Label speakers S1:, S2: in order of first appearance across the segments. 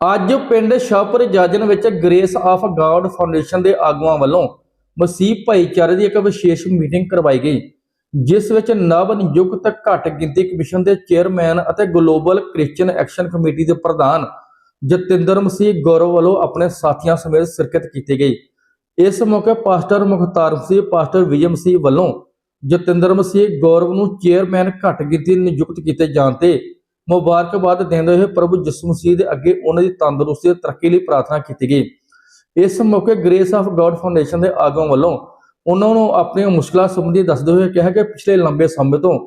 S1: ਅੱਜ ਪਿੰਡ ਸ਼ਾਹਪੁਰ ਜਾਜਨ ਵਿੱਚ ਗ੍ਰੇਸ ਆਫ ਗਾਡ ਫਾਊਂਡੇਸ਼ਨ ਦੇ ਆਗੂਆਂ ਵੱਲੋਂ ਮਸੀਹ ਭਾਈਚਾਰੇ ਦੀ ਇੱਕ ਵਿਸ਼ੇਸ਼ ਮੀਟਿੰਗ ਕਰਵਾਈ ਗਈ, ਜਿਸ ਵਿੱਚ ਨਵ ਨਿਯੁਕਤ ਘੱਟ ਗਿਣਤੀ ਕਮਿਸ਼ਨ ਦੇ ਚੇਅਰਮੈਨ ਅਤੇ ਗਲੋਬਲ ਕ੍ਰਿਸਚੀਅਨ ਐਕਸ਼ਨ ਕਮੇਟੀ ਦੇ ਪ੍ਰਧਾਨ ਜਤਿੰਦਰ ਮਸੀਹ ਗੌਰਵ ਵੱਲੋਂ ਆਪਣੇ ਸਾਥੀਆਂ ਸਮੇਤ ਸ਼ਿਰਕਤ ਕੀਤੀ ਗਈ। ਇਸ ਮੌਕੇ ਪਾਸਟਰ ਮੁਖਤਾਰ ਮਸੀਹ, ਪਾਸਟਰ ਵਿਜੇ ਮਸੀਹ ਵੱਲੋਂ ਜਤਿੰਦਰ ਮਸੀਹ ਗੌਰਵ ਨੂੰ ਚੇਅਰਮੈਨ ਘੱਟ ਗਿਣਤੀ ਨਿਯੁਕਤ ਕੀਤੇ ਜਾਣ ਤੇ ਮੁਬਾਰਕਬਾਦ ਦਿੰਦੇ ਹੋਏ ਪ੍ਰਭੂ ਯਿਸੂ ਮਸੀਹ ਦੇ ਅੱਗੇ ਉਹਨਾਂ ਦੀ ਤੰਦਰੁਸਤੀ ਅਤੇ ਤਰੱਕੀ ਲਈ ਪ੍ਰਾਰਥਨਾ ਕੀਤੀ ਗਈ। ਇਸ ਮੌਕੇ ਗ੍ਰੇਸ ਆਫ ਗੋਡ ਫਾਊਂਡੇਸ਼ਨ ਦੇ ਆਗੂਆਂ ਵੱਲੋਂ ਉਹਨਾਂ ਨੂੰ ਆਪਣੀਆਂ ਮੁਸ਼ਕਲਾਂ ਸੰਬੰਧੀ ਦੱਸਦੇ ਹੋਏ ਕਿਹਾ ਕਿ ਪਿਛਲੇ ਲੰਬੇ ਸਮੇਂ ਤੋਂ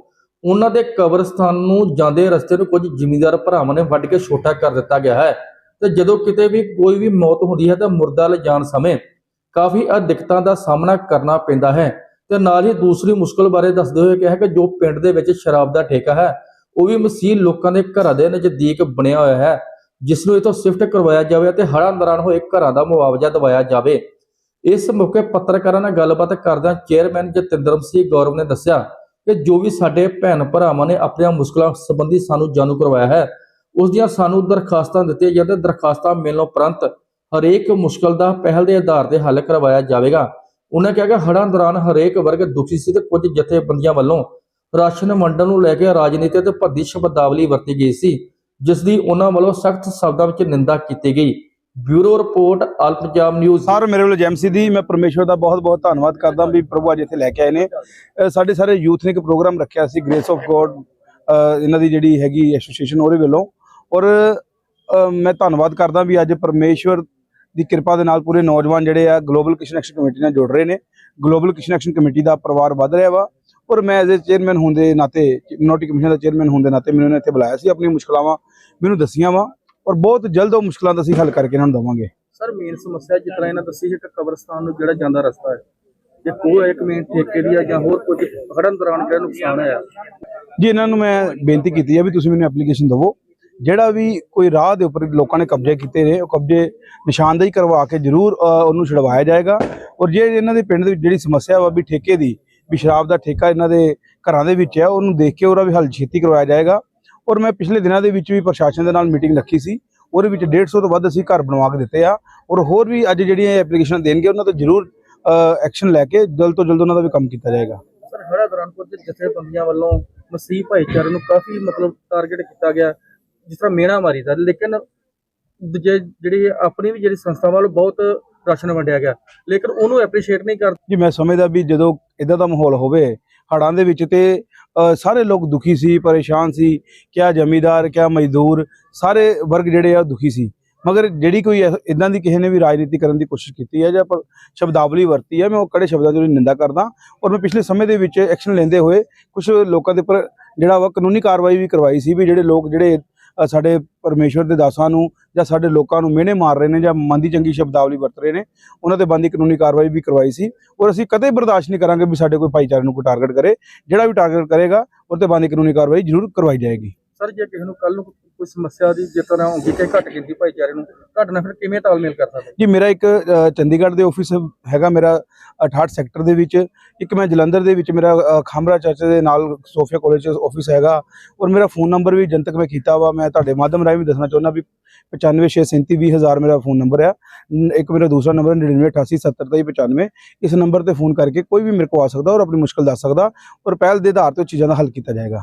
S1: ਉਹਨਾਂ ਦੇ ਕਬਰਸਤਾਨ ਨੂੰ ਜਾਂਦੇ ਰਸਤੇ ਨੂੰ ਕੁਝ ਜ਼ਿਮੀਂਦਾਰ ਭਰਾਵਾਂ ਨੇ ਵੱਢ ਕੇ ਛੋਟਾ ਕਰ ਦਿੱਤਾ ਗਿਆ ਹੈ ਤੇ ਜਦੋਂ ਕਿਤੇ ਵੀ ਕੋਈ ਵੀ ਮੌਤ ਹੁੰਦੀ ਹੈ ਤਾਂ ਮੁਰਦਾ ਲਿਜਾਣ ਸਮੇਂ ਕਾਫੀ ਦਿੱਕਤਾਂ ਦਾ ਸਾਹਮਣਾ ਕਰਨਾ ਪੈਂਦਾ ਹੈ ਤੇ ਨਾਲ ਹੀ ਦੂਸਰੀ ਮੁਸ਼ਕਲ ਬਾਰੇ ਦੱਸਦੇ ਹੋਏ ਕਿਹਾ ਕਿ ਜੋ ਪਿੰਡ ਦੇ ਵਿੱਚ ਸ਼ਰਾਬ ਦਾ ਠੇਕਾ ਹੈ ਉਹ ਵੀ ਮਸੀਹ ਲੋਕਾਂ ਦੇ ਘਰਾਂ ਦੇ ਨਜ਼ਦੀਕ ਬਣਿਆ ਹੋਇਆ ਹੈ ਜਿਸ ਨੂੰ ਇਥੋਂ ਸ਼ਿਫਟ ਕਰਵਾਇਆ ਜਾਵੇ ਅਤੇ ਹੜ੍ਹਾਂ ਦੌਰਾਨ ਹੋਏ ਘਰਾਂ ਦਾ ਮੁਆਵਜ਼ਾ ਦਿਵਾਇਆ ਜਾਵੇ। ਇਸ ਮੌਕੇ ਪੱਤਰਕਾਰਾਂ ਨਾਲ ਗੱਲਬਾਤ ਕਰਦਿਆਂ ਚੇਅਰਮੈਨ ਜਤਿੰਦਰ ਸਿੰਘ ਗੌਰਵ ਨੇ ਦੱਸਿਆ ਕਿ ਜੋ ਵੀ ਸਾਡੇ ਭੈਣ ਭਰਾਵਾਂ ਨੇ ਆਪਣੀਆਂ ਮੁਸ਼ਕਲਾਂ ਸੰਬੰਧੀ ਸਾਨੂੰ ਜਾਣੂ ਕਰਵਾਇਆ ਹੈ, ਉਸ ਦੀਆਂ ਸਾਨੂੰ ਦਰਖਾਸਤਾਂ ਦਿੱਤੀਆਂ ਜਾਂਦੇ ਦਰਖਾਸਤਾਂ ਮਿਲਣ ਉਪਰੰਤ ਹਰੇਕ ਮੁਸ਼ਕਲ ਦਾ ਪਹਿਲ ਦੇ ਆਧਾਰ ਤੇ ਹੱਲ ਕਰਵਾਇਆ ਜਾਵੇਗਾ। ਉਹਨਾਂ ਕਿਹਾ ਕਿ ਹੜ੍ਹਾਂ ਦੌਰਾਨ ਹਰੇਕ ਵਰਗ ਦੁਖੀ ਸੀ ਤੇ ਕੁਝ ਜਥੇਬੰਦੀਆਂ ਵੱਲੋਂ ਰਾਸ਼ਨ ਵੰਡਣ ਨੂੰ ਲੈ ਕੇ ਰਾਜਨੀਤੀ ਤੇ ਭੱਦੀ ਸ਼ਬਦਾਵਲੀ ਵਰਤੀ ਗਈ ਸੀ ਜਿਸ ਦੀ ਉਹਨਾਂ ਵੱਲੋਂ ਸਖਤ ਸ਼ਬਦਾਂ ਵਿੱਚ ਨਿੰਦਾ ਕੀਤੀ ਗਈ। Bureau report, all Punjab news.
S2: Sir, ਮੇਰੇ ਵੱਲੋਂ ਜੈਮਸੀ ਦੀ ਮੈਂ ਪਰਮੇਸ਼ਵਰ ਦਾ ਬਹੁਤ ਬਹੁਤ ਧੰਨਵਾਦ ਕਰਦਾ ਵੀ ਪ੍ਰਭੂ ਅੱਜ ਇੱਥੇ ਲੈ ਕੇ ਆਏ ਨੇ। ਸਾਡੇ ਸਾਰੇ ਯੂਥ ਨੇ ਇੱਕ ਪ੍ਰੋਗਰਾਮ ਰੱਖਿਆ ਸੀ ਗ੍ਰੇਸ ਆਫ ਗੋਡ ਇਹਨਾਂ ਦੀ ਜਿਹੜੀ ਹੈਗੀ ਐਸੋਸੀਏਸ਼ਨ ਉਹਦੇ ਵੱਲੋਂ। ਔਰ ਮੈਂ ਧੰਨਵਾਦ ਕਰਦਾ ਵੀ ਅੱਜ ਪਰਮੇਸ਼ਵਰ ਦੀ ਕਿਰਪਾ ਦੇ ਨਾਲ ਪੂਰੇ ਨੌਜਵਾਨ ਜਿਹੜੇ ਆ ਗਲੋਬਲ ਕਿਸ਼ਨ ਐਕਸ਼ਨ ਕਮੇਟੀ ਨਾਲ ਜੁੜ ਰਹੇ ਨੇ। ਗਲੋਬਲ ਕਿਸ਼ਨ ਐਕਸ਼ਨ ਕਮੇਟੀ ਦਾ ਪਰਿਵਾਰ ਵੱਧ ਰਿਹਾ ਵਾ। ਔਰ ਮੈਂ ਐਜ਼ ਚੇਅਰਮੈਨ ਹੋਣ ਦੇ ਨਾਤੇ ਮਿਨੋਰਟੀ ਕਮਿਸ਼ਨ ਦਾ ਚੇਅਰਮੈਨ ਹੋਣ ਦੇ ਨਾਤੇ ਮੈਨੂੰ ਇੱਥੇ ਬੁਲਾਇਆ ਸੀ ਆਪਣੀਆਂ ਮੁਸ਼ਕਲਾਵਾਂ ਮੈਨੂੰ ਦੱਸੀਆਂ ਵਾ ਔਰ ਬਹੁਤ ਜਲਦ ਉਹ ਮੁਸ਼ਕਲਾਂ ਦਾ ਅਸੀਂ ਹੱਲ ਕਰਕੇ ਇਹਨਾਂ ਨੂੰ ਦੇਵਾਂਗੇ।
S1: ਸਰ ਮੇਨ ਸਮੱਸਿਆ ਜਿਸ ਤਰ੍ਹਾਂ ਇਹਨਾਂ ਦੱਸੀ ਹੈ ਕਿ ਕਬਰਸਤਾਨ ਨੂੰ ਜਿਹੜਾ ਜਾਂਦਾ ਰਸਤਾ ਹੈ ਜੇ ਕੋਈ ਇੱਕ ਮੇਨ ਠੇਕੇ ਦੀ ਆ ਜਾਂ ਹੋਰ ਕੁਝ ਹੜਨ ਦੌਰਾਨ ਜਿਹੜਾ ਨੁਕਸਾਨ ਹੋਇਆ।
S2: ਜੀ ਇਹਨਾਂ ਨੂੰ ਮੈਂ ਬੇਨਤੀ ਕੀਤੀ ਹੈ ਵੀ ਤੁਸੀਂ ਮੈਨੂੰ ਐਪਲੀਕੇਸ਼ਨ ਦਿਵੋ। ਜਿਹੜਾ ਵੀ ਕੋਈ ਰਾਹ ਦੇ ਉੱਪਰ ਲੋਕਾਂ ਨੇ ਕਬਜ਼ੇ ਕੀਤੇ ਨੇ ਉਹ ਕਬਜ਼ੇ ਨਿਸ਼ਾਨਦੇਹੀ ਕਰਵਾ ਕੇ ਜ਼ਰੂਰ ਅ, ਉਹਨੂੰ ਛੁਡਵਾਇਆ ਜਾਏਗਾ। ਔਰ ਜੇ ਇਹਨਾਂ ਦੇ ਪਿੰਡ ਦੇ ਵਿੱਚ ਜਿਹੜੀ ਸਮੱਸਿਆ ਵਾ ਵੀ ਠੇਕੇ ਦੀ ਵੀ ਸ਼ਰਾਬ ਦਾ ਠੇਕਾ ਇਹਨਾਂ ਦੇ ਘਰਾਂ ਦੇ ਵਿੱਚ ਹੈ ਉਹਨੂੰ ਦੇਖ ਕੇ ਉਹਦਾ ਵੀ ਹੱਲ ਛੇਤੀ ਕਰਵਾਇਆ ਜਾਏਗਾ। ਔਰ ਮੈਂ ਪਿਛਲੇ ਦਿਨਾਂ ਦੇ ਵਿੱਚ ਵੀ ਪ੍ਰਸ਼ਾਸਨ ਦੇ ਨਾਲ ਮੀਟਿੰਗ ਰੱਖੀ ਸੀ ਉਹਦੇ ਵਿੱਚ 150 ਤੋਂ ਵੱਧ ਅਸੀਂ ਘਰ ਬਣਵਾ ਕੇ ਦਿੱਤੇ ਆ। ਔਰ ਹੋਰ ਵੀ ਅੱਜ ਜਿਹੜੀਆਂ ਐਪਲੀਕੇਸ਼ਨ ਦੇਣਗੇ ਉਹਨਾਂ ਤੇ ਜ਼ਰੂਰ ਐਕਸ਼ਨ ਲੈ ਕੇ ਜਲਦ ਤੋਂ ਜਲਦ ਉਹਨਾਂ ਦਾ ਵੀ ਕੰਮ ਕੀਤਾ ਜਾਏਗਾ।
S1: ਸਰ ਹੜ੍ਹਾਂ ਦੌਰਾਨ ਕੁਝ ਜਥੇਬੰਦੀਆਂ ਵੱਲੋਂ ਮਸੀਹ ਭਾਈਚਾਰੇ ਨੂੰ ਕਾਫੀ ਮਤਲਬ ਟਾਰਗੇਟ ਕੀਤਾ ਗਿਆ ਜਿਸ ਤਰ੍ਹਾਂ ਮੇਣਾ ਮਾਰੀ ਦਾ ਲੇਕਿਨ ਜਿਹੜੀ ਆਪਣੀ ਵੀ ਜਿਹੜੀ ਸੰਸਥਾ ਵੱਲੋਂ ਬਹੁਤ ਰਾਸ਼ਨ ਵੰਡਿਆ ਗਿਆ ਲੇਕਿਨ ਉਹਨੂੰ ਐਪਰੀਸ਼ੀਏਟ ਨਹੀਂ ਕਰਦੇ
S2: ਜੀ ਮੈਂ ਸਮਝਦਾ ਵੀ ਜਦੋਂ ਇਦਾਂ ਦਾ ਮਾਹੌਲ ਹੋਵੇ, ਹੜ੍ਹਾਂ ਦੇ ਵਿੱਚ ਤੇ ਸਾਰੇ ਲੋਕ ਦੁਖੀ ਸੀ, ਪਰੇਸ਼ਾਨ ਸੀ, ਕਿਆ ਜ਼ਮੀਦਾਰ, ਕਿਆ ਮਜ਼ਦੂਰ, ਸਾਰੇ ਵਰਗ ਜਿਹੜੇ ਆ ਉਹ ਦੁਖੀ ਸੀ। ਮਗਰ ਜਿਹੜੀ ਕੋਈ ਇਦਾਂ ਦੀ ਕਿਸੇ ਨੇ ਵੀ ਰਾਜਨੀਤੀ ਕਰਨ ਦੀ ਕੋਸ਼ਿਸ਼ ਕੀਤੀ ਹੈ ਜਾਂ ਸ਼ਬਦਾਵਲੀ ਵਰਤੀ ਹੈ, ਮੈਂ ਉਹ ਕੜੇ ਸ਼ਬਦਾਂ ਦੀ ਨਿੰਦਾ ਕਰਦਾ, ਔਰ ਮੈਂ ਪਿਛਲੇ ਸਮੇਂ ਦੇ ਵਿੱਚ ਐਕਸ਼ਨ ਲੈਂਦੇ ਹੋਏ ਕੁਝ ਲੋਕਾਂ ਦੇ ਉੱਪਰ ਜਿਹੜਾ ਵਾ ਕਾਨੂੰਨੀ ਕਾਰਵਾਈ ਵੀ ਕਰਵਾਈ ਸੀ ਵੀ ਜਿਹੜੇ ਲੋਕ, ਜਿਹੜੇ ਸਾਡੇ ਪਰਮੇਸ਼ਵਰ ਦੇ ਦਾਸਾਂ ਨੂੰ ਜਾਂ ਸਾਡੇ ਲੋਕਾਂ ਨੂੰ ਮਿਹਣੇ ਮਾਰ ਰਹੇ ਨੇ ਜਾਂ ਮੰਦੀ ਚੰਗੀ ਸ਼ਬਦਾਵਲੀ ਵਰਤ ਰਹੇ ਨੇ, ਉਹਨਾਂ ਤੇ ਬੰਦੀ ਕਾਨੂੰਨੀ ਕਾਰਵਾਈ ਵੀ ਕਰਵਾਈ ਸੀ ਔਰ ਅਸੀਂ ਕਦੇ ਬਰਦਾਸ਼ਤ ਨਹੀਂ ਕਰਾਂਗੇ ਵੀ ਸਾਡੇ ਕੋਈ ਭਾਈਚਾਰੇ ਨੂੰ ਕੋਈ ਟਾਰਗੇਟ ਕਰੇ, ਜਿਹੜਾ ਵੀ ਟਾਰਗੇਟ ਕਰੇਗਾ ਉਹ ਤੇ ਬੰਦੀ ਕਾਨੂੰਨੀ ਕਾਰਵਾਈ ਜ਼ਰੂਰ ਕਰਵਾਈ ਜਾਏਗੀ।
S1: ਸਰ, ਜੇ ਕਿਸੇ ਨੂੰ ਕੱਲ ਨੂੰ ਕੋਈ ਸਮੱਸਿਆ ਦੀ ਜਿਸ ਤਰ੍ਹਾਂ ਹੁੰਦੀ ਕਿ ਘੱਟ ਗਿਣਤੀ ਭਾਈਚਾਰੇ ਨੂੰ, ਤੁਹਾਡੇ ਨਾਲ ਫਿਰ ਕਿਵੇਂ ਤਾਲਮੇਲ ਕਰ ਸਕਦੇ?
S2: ਜੀ, ਮੇਰਾ ਇੱਕ ਚੰਡੀਗੜ੍ਹ ਦੇ ਆਫਿਸ ਹੈਗਾ ਮੇਰਾ 68 ਸੈਕਟਰ ਦੇ ਵਿੱਚ। ਇੱਕ ਮੈਂ ਜਲੰਧਰ ਦੇ ਵਿੱਚ, ਮੇਰਾ ਖਾਮਰਾ ਚਰਚ ਦੇ ਨਾਲ ਸੋਫੀਆ ਕਾਲਜ ਚ ਆਫਿਸ ਹੈਗਾ। ਔਰ ਮੇਰਾ ਫੋਨ ਨੰਬਰ ਵੀ ਜਨਤਕ ਮੈਂ ਕੀਤਾ ਵਾ। ਮੈਂ ਤੁਹਾਡੇ ਮਾਧਿਅਮ ਰਾਹੀਂ ਵੀ ਦੱਸਣਾ ਚਾਹੁੰਦਾ ਵੀ 9563320000 ਮੇਰਾ ਫੋਨ ਨੰਬਰ ਆ। ਇੱਕ ਮੇਰਾ ਦੂਸਰਾ ਨੰਬਰ 9988702395 ਇਸ ਨੰਬਰ ਤੇ ਫੋਨ ਕਰਕੇ ਕੋਈ ਵੀ ਮੇਰੇ ਕੋਲ ਆ ਸਕਦਾ ਔਰ ਆਪਣੀ ਮੁਸ਼ਕਲ ਦੱਸ ਸਕਦਾ। ਔਰ ਪਹਿਲ ਦੇ ਆਧਾਰ ਤੇ ਉਹ ਚੀਜ਼ਾਂ ਦਾ ਹੱਲ ਕੀਤਾ ਜਾਏਗਾ।